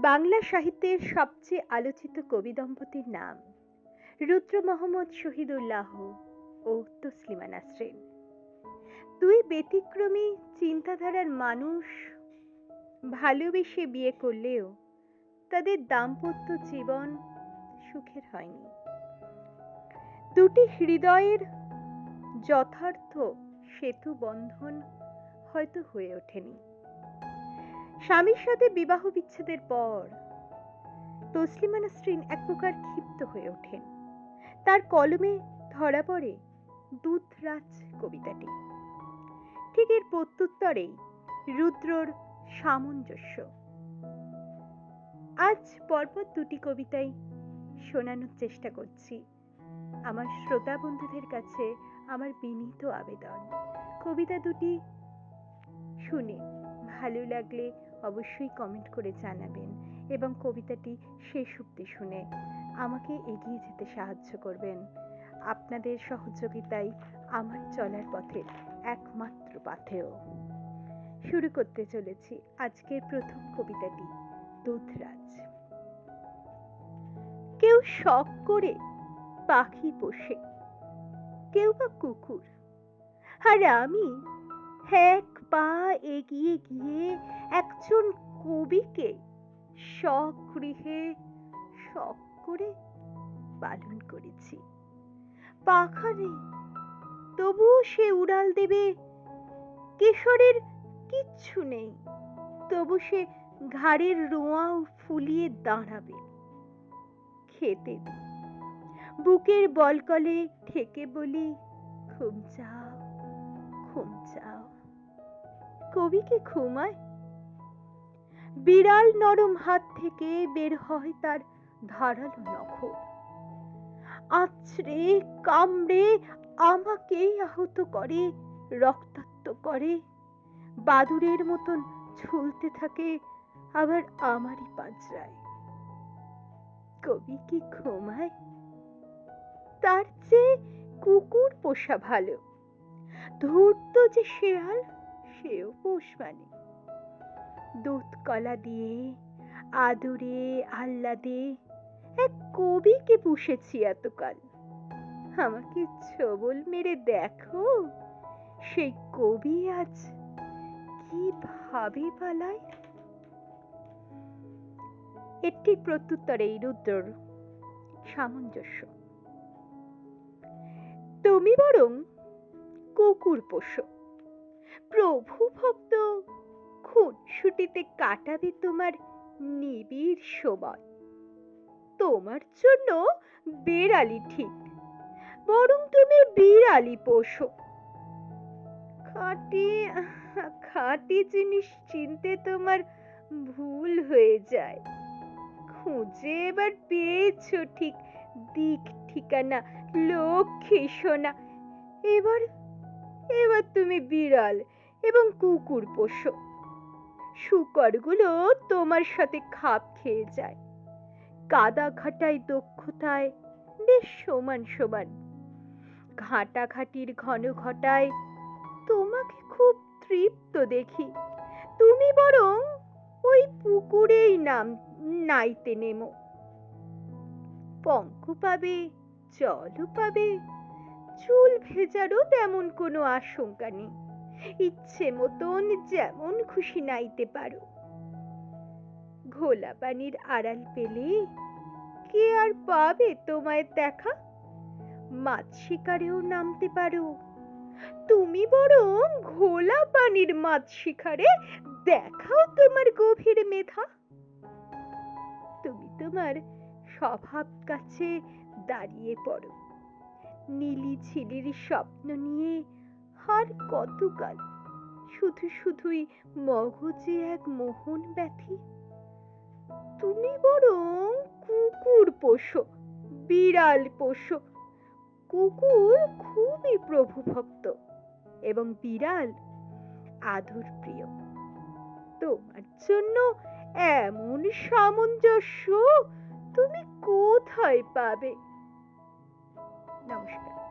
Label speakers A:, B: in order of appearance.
A: বাংলা সাহিত্যের সবচেয়ে আলোচিত কবি দম্পতির নাম রুদ্র মোহাম্মদ শহীদুল্লাহ ও তসলিমা নাসরিন। দুই ব্যতিক্রমী চিন্তাধারার মানুষ ভালোবেসে বিয়ে করলেও তাদের দাম্পত্য জীবন সুখের হয়নি। দুটি হৃদয়ের যথার্থ সেতু বন্ধন হয়তো হয়ে ওঠেনি। স্বামীর সাথে বিবাহ বিচ্ছেদের পর তসলিমা নাসরিন এক প্রকার ক্ষিপ্ত হয়ে ওঠেন। তার কলমে ধরা পড়ে দুধরাজ কবিতাটি। ঠিক এর প্রত্যুত্তরেই রুদ্রর সামঞ্জস্য। আজ পরপর দুটি কবিতাই শোনানোর চেষ্টা করছি। আমার শ্রোতা বন্ধুদের কাছে আমার বিনীত আবেদন। কবিতা দুটি শুনে ভালো লাগলে অবশ্যই কমেন্ট করে জানাবেন এবং কবিতাটি শেষ অব্দি শুনে আমাকে এগিয়ে যেতে সাহায্য করবেন। আপনাদের সহযোগিতাই আমার চলার পথের একমাত্র পাথেয়। শুরু করতে চলেছি আজকের প্রথম কবিতাটি, দুধরাজ। কেউ শখ করে পাখি পোষে, কেউ বা কুকুর। আর আমি এক পা এগিয়ে গিয়ে একজন কবিকে স্বগৃহে শখ করে পালন করেছি। পাখা নেই, তবুও সে উড়াল দেবে। কেশরের কিচ্ছু নেই, তবু সে ঘাড়ের রোঁয়াও ফুলিয়ে দাঁড়াবে। খেতে বুকের বলকলে ঠেকে বলি, ঘুম যাও ঘুম যাও কবি কি ঘুমায়? বিড়াল নরম হাত থেকে বের হয় তার ধারালো নখর আছড়ে, কামড়ে আমাকেই আহত করে, রক্তাক্ত করে। বাদুরের মতন ঝুলতে থাকে আবার আমারই পাঁজরায়। কবি কি ঘুমায়? তার চেয়ে কুকুর পোষা ভালো। ধূর্ত যে শেয়াল, সেও পোষ মানে। দুধ কলা দিয়ে, আদরে, আহ্লাদে, এক কবিকে পুষেছি এতকাল। আমাকে ছবল মেরে দেখো, সেই কবি আজ কি ভাবে পালায় একটি প্রত্যুত্তরেই রুদ্রর সামঞ্জস্য। তুমি বরং কুকুর পোষো। প্রভু ভক্ত খুনসুটিতে কাটাবে তোমার নিবিড় সময়। তোমার জন্য বেড়ালি ঠিক, বরং তুমি বিড়ালি পোষো। খাঁটি খাঁটি জিনিস চিনতে তোমার ভুল হয়ে যায়। খুঁজে এবার পেয়েছ ঠিক, দিক ঠিকানা লক্ষ্মী সোনা এবার এবার তুমি বিড়াল এবং কুকুর পোষো। শুকরগুলো তোমার সাথে খাপ খেয়ে যায়। কাদা ঘাটায় দক্ষতায় বেশ সমান সমান। ঘাটাঘাটির ঘন ঘটায় তোমাকে খুব তৃপ্ত দেখি। তুমি বরং ওই পুকুরেই নাম, নাইতে নেমো। পঙ্ক পাবে, জলও পাবে, চুল ভেজারও তেমন কোনো আশঙ্কা নেই। ইচ্ছে মতন যেমন খুশি নাইতে পারো। ঘোলা পানির আড়াল পেলে কে আর পাবে তোমায় দেখা? মাছ শিকারেও নামতে পারো। তুমি বরং ঘোলা পানির মাছ শিকারে দেখাও তোমার গভীর মেধা। তুমি তোমার স্বভাব কাছে দাঁড়িয়ে পড়ো। নীলি ঝিলির স্বপ্ন নিয়ে আর কতকাল? শুধু শুধুই মগজে এক মোহন ব্যথি। তুমি বরং কুকুর পোষো, বিড়াল পোষো। কুকুর খুবই প্রভু ভক্ত এবং বিড়াল আদর প্রিয়। তোমার জন্য এমন সামঞ্জস্য তুমি কোথায় পাবে? নমস্কার।